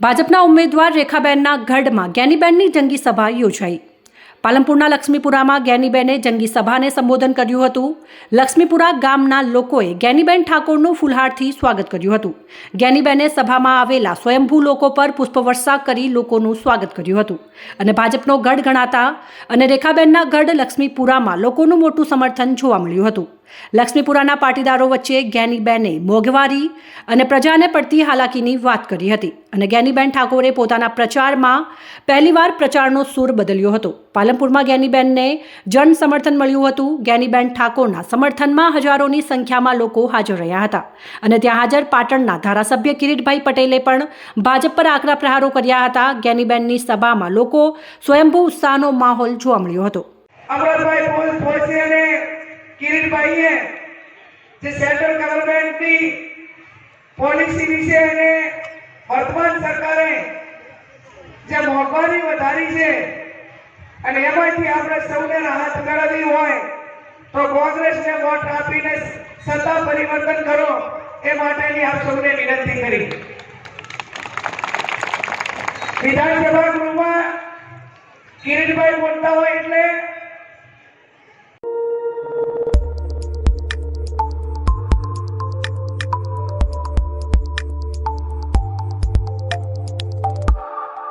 ભાજપના ઉમેદવાર રેખાબેનના ગઢમાં જ્ઞાનીબેનની જંગી સભા યોજાઈ. પાલનપુરના લક્ષ્મીપુરામાં જ્ઞાનીબેને જંગી સભાને સંબોધન કર્યું હતું. લક્ષ્મીપુરા ગામના લોકોએ જ્ઞાનીબેન ઠાકોરનું ફૂલહારથી સ્વાગત કર્યું હતું. જ્ઞાનીબેને સભામાં આવેલા સ્વયંભૂ લોકો પર પુષ્પવર્ષા કરી લોકોનું સ્વાગત કર્યું હતું અને ભાજપનો ગઢ ગણાતા અને રેખાબેનના ગઢ લક્ષ્મીપુરામાં લોકોનું મોટું સમર્થન જોવા મળ્યું હતું. લક્ષ્મીપુરાના પાટીદારો વચ્ચે જ્ઞાનીબેને મોંઘવારી અને પ્રજાને પડતી હાલાકીની વાત કરી હતી અને જ્ઞાનીબેન ઠાકોરે પોતાના પ્રચારમાં પહેલીવાર પ્રચારનો સૂર બદલ્યો હતો. પાલનપુરમાં જ્ઞાનીબેનને જન સમર્થન મળ્યું હતું. જ્ઞાનીબેન ઠાકોરના સમર્થનમાં હજારોની સંખ્યામાં લોકો હાજર રહ્યા હતા અને ત્યાં હાજર પાટણના ધારાસભ્ય કિરીટભાઈ પટેલે પણ ભાજપ પર આકરા પ્રહારો કર્યા હતા. જ્ઞાનીબેનની સભામાં લોકો સ્વયંભૂ ઉત્સાહનો માહોલ જોવા મળ્યો હતો. અમરતભાઈ પોલસી જે સેન્ટ્રલ ગવર્મેન્ટની પોલિસી વિશે અને વર્તમાન સરકારે જે મોંઘવારી વધારી છે અને એમાંથી આપણે સૌને રાહત મેળવવી હોય તો કોંગ્રેસને વોટ આપીને સત્તા પરિવર્તન કરો એ માટેની આપ સૌને વિનંતી કરી. વિધાનસભા ગૃહમાં કિરીટભાઈ બોલતા હોય એટલે